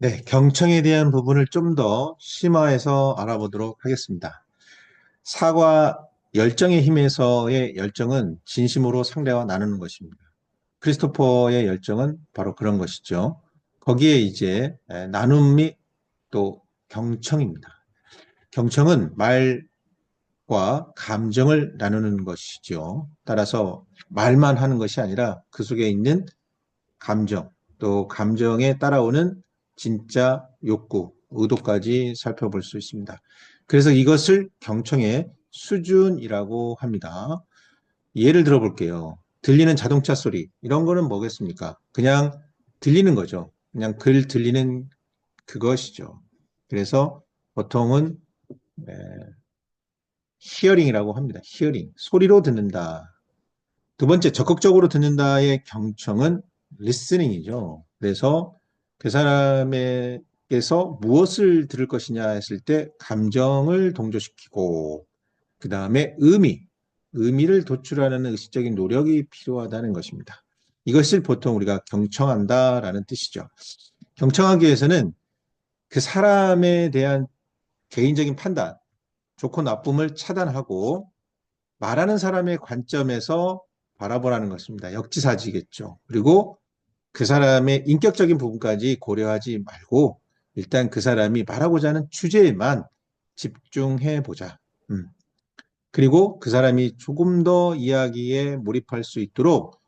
네, 경청에 대한 부분을 좀 더 심화해서 알아보도록 하겠습니다. 사과 열정의 힘에서의 열정은 진심으로 상대와 나누는 것입니다. 크리스토퍼의 열정은 바로 그런 것이죠. 거기에 이제 나눔이 또 경청입니다. 경청은 말과 감정을 나누는 것이죠. 따라서 말만 하는 것이 아니라 그 속에 있는 감정, 또 감정에 따라오는 진짜 욕구, 의도까지 살펴볼 수 있습니다. 그래서 이것을 경청의 수준이라고 합니다. 예를 들어 볼게요. 들리는 자동차 소리, 이런 거는 뭐겠습니까? 그냥 들리는 거죠. 그냥 글 들리는 그것이죠. 그래서 보통은 네, 히어링이라고 합니다. 히어링, 소리로 듣는다. 두 번째, 적극적으로 듣는다의 경청은 리스닝이죠. 그래서 그 사람에게서 무엇을 들을 것이냐 했을 때 감정을 동조시키고 그 다음에 의미, 의미를 도출하는 의식적인 노력이 필요하다는 것입니다. 이것을 보통 우리가 경청한다라는 뜻이죠. 경청하기 위해서는 그 사람에 대한 개인적인 판단, 좋고 나쁨을 차단하고 말하는 사람의 관점에서 바라보라는 것입니다. 역지사지겠죠. 그리고 그 사람의 인격적인 부분까지 고려하지 말고 일단 그 사람이 말하고자 하는 주제에만 집중해 보자. 음. 그리고 그 사람이 조금 더 이야기에 몰입할 수 있도록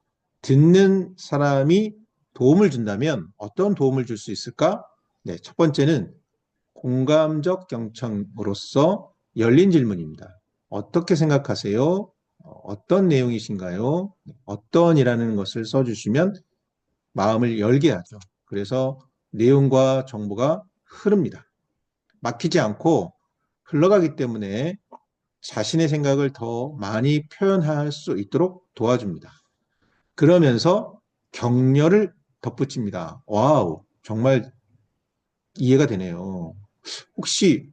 듣는 사람이 도움을 준다면 어떤 도움을 줄 수 있을까? 네, 첫 번째는 공감적 경청으로서 열린 질문입니다. 어떻게 생각하세요? 어떤 내용이신가요? 어떤이라는 것을 써주시면 마음을 열게 하죠. 그래서 내용과 정보가 흐릅니다. 막히지 않고 흘러가기 때문에 자신의 생각을 더 많이 표현할 수 있도록 도와줍니다. 그러면서 격려를 덧붙입니다. 와우, 정말 이해가 되네요. 혹시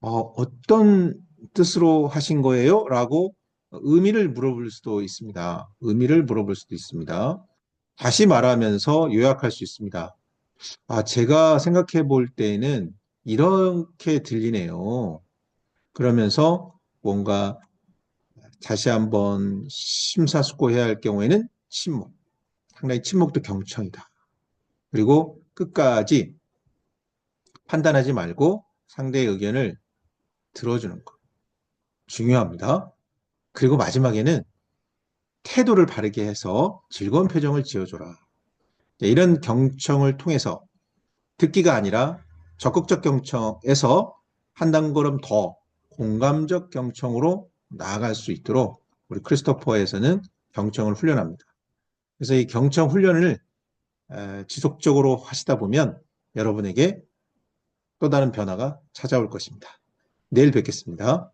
어, 떤 뜻으로 하신 거예요? 라고 의미를 물어볼 수도 있습니다. 의미를 물어볼 수도 있습니다. 다시 말하면서 요약할 수 있습니다. 아, 제가 생각해 볼 때는 이렇게 들리네요. 그러면서 뭔가 다시 한번 심사숙고해야 할 경우에는 침묵. 상당히 침묵도 경청이다. 그리고 끝까지 판단하지 말고 상대의 의견을 들어주는 것. 중요합니다. 그리고 마지막에는 태도를 바르게 해서 즐거운 표정을 지어줘라. 이런 경청을 통해서 듣기가 아니라 적극적 경청에서 한 단걸음 더 공감적 경청으로 나아갈 수 있도록 우리 크리스토퍼에서는 경청을 훈련합니다. 그래서 이 경청 훈련을 지속적으로 하시다 보면 여러분에게 또 다른 변화가 찾아올 것입니다. 내일 뵙겠습니다.